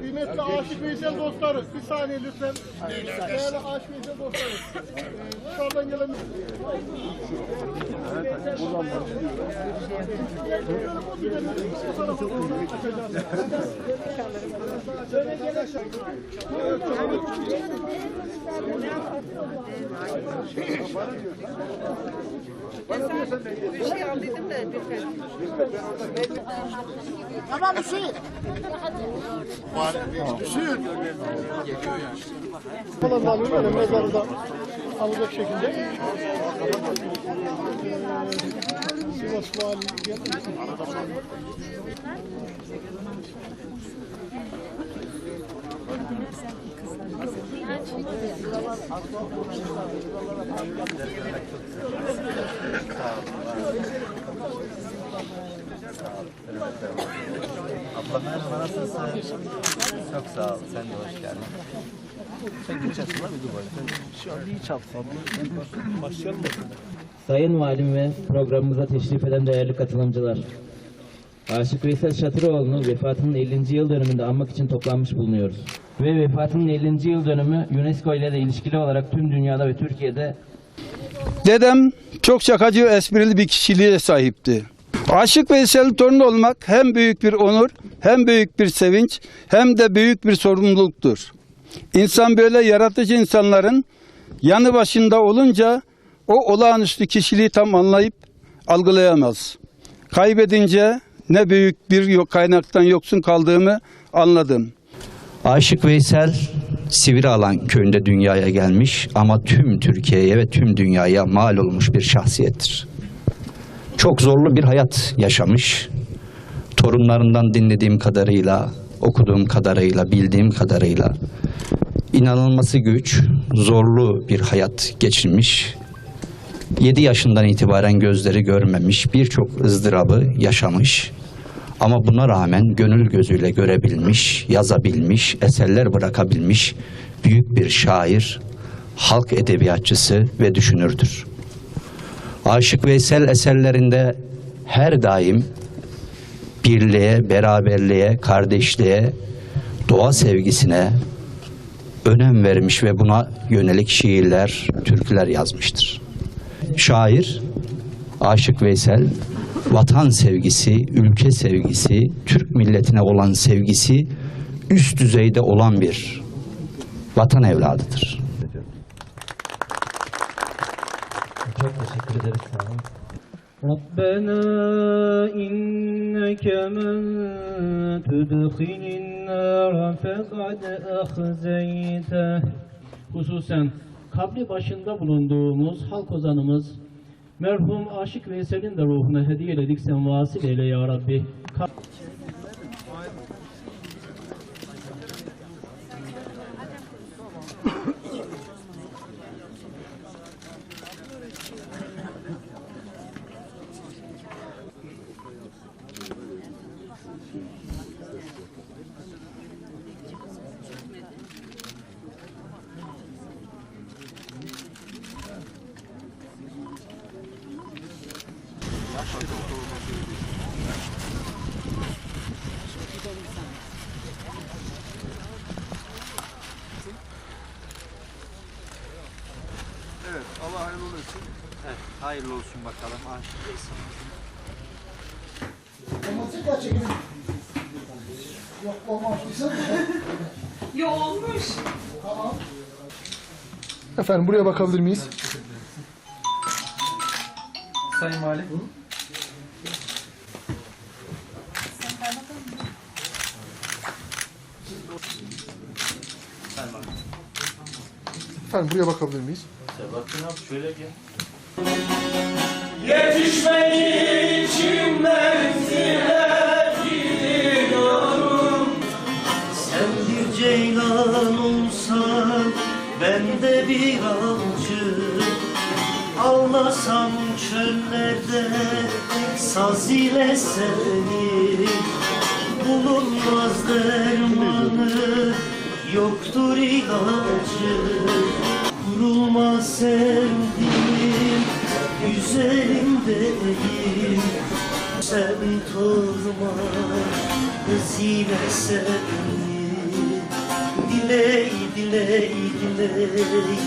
Kıymetli Aşık Veysel dostları, bir saniye lütfen. Değerli Aşık Veysel dostları. Dışarıdan gelen... Bir şey aldıydım da lütfen. Tamam Hüseyin. Hüseyin. Falan da alıyor böyle mezarında alacak şekilde. Sivas Vali geldi. Abla merhaba nasılsın? Çok sağ ol. Sen de hoş geldin. Sen geçersin lan bir Dubai. Şu an iyi çapsam. Başlayalım mı? Sayın Valim ve programımıza teşrif eden değerli katılımcılar. Aşık Veysel Şatıroğlu'nu vefatının 50. yıl dönümünde anmak için toplanmış bulunuyoruz. Ve vefatının 50. yıl dönümü UNESCO ile de ilişkili olarak tüm dünyada ve Türkiye'de Dedem çok şakacı ve esprili bir kişiliğe sahipti. Aşık Veysel'in torunu olmak hem büyük bir onur, hem büyük bir sevinç, hem de büyük bir sorumluluktur. İnsan böyle yaratıcı insanların yanı başında olunca o olağanüstü kişiliği tam anlayıp algılayamaz. Kaybedince ne büyük bir kaynaktan yoksun kaldığımı anladım. Aşık Veysel Sivrialan köyünde dünyaya gelmiş ama tüm Türkiye'ye ve tüm dünyaya mal olmuş bir şahsiyettir. Çok zorlu bir hayat yaşamış. Torunlarından dinlediğim kadarıyla, okuduğum kadarıyla, bildiğim kadarıyla inanılması güç, zorlu bir hayat geçirmiş. 7 yaşından itibaren gözleri görmemiş, birçok ızdırabı yaşamış. Ama buna rağmen gönül gözüyle görebilmiş, yazabilmiş, eserler bırakabilmiş büyük bir şair, halk edebiyatçısı ve düşünürdür. Aşık Veysel eserlerinde her daim birliğe, beraberliğe, kardeşliğe, doğa sevgisine önem vermiş ve buna yönelik şiirler, türküler yazmıştır. Şair Aşık Veysel vatan sevgisi, ülke sevgisi, Türk milletine olan sevgisi üst düzeyde olan bir vatan evladıdır. çok teşekkür ederiz. Sağ olun. ربنا إنك من تدخل النار فقد أخزيته Hususen kabri başında bulunduğumuz halk ozanımız merhum Aşık Veysel'in de ruhuna hediye eledik sen vasıl eyle ya Rabbi. Ka- Evet. Allah hayırlı olsun. Evet, hayırlı olsun bakalım Aşık Veysel. Yok olmamışsa. Yo olmuş. Efendim buraya bakabilir miyiz? Sayın Valim. Efendim buraya bakabilir miyiz? Sen bir ceylan olsan ben de bir avcı. Ağlasam çöllerde saz ile seni. Bulunmaz dermanı yoktur ilacı Kurulmaz sevdiğim yüz güzelindeyim Sen torma zile seni Diley diley diley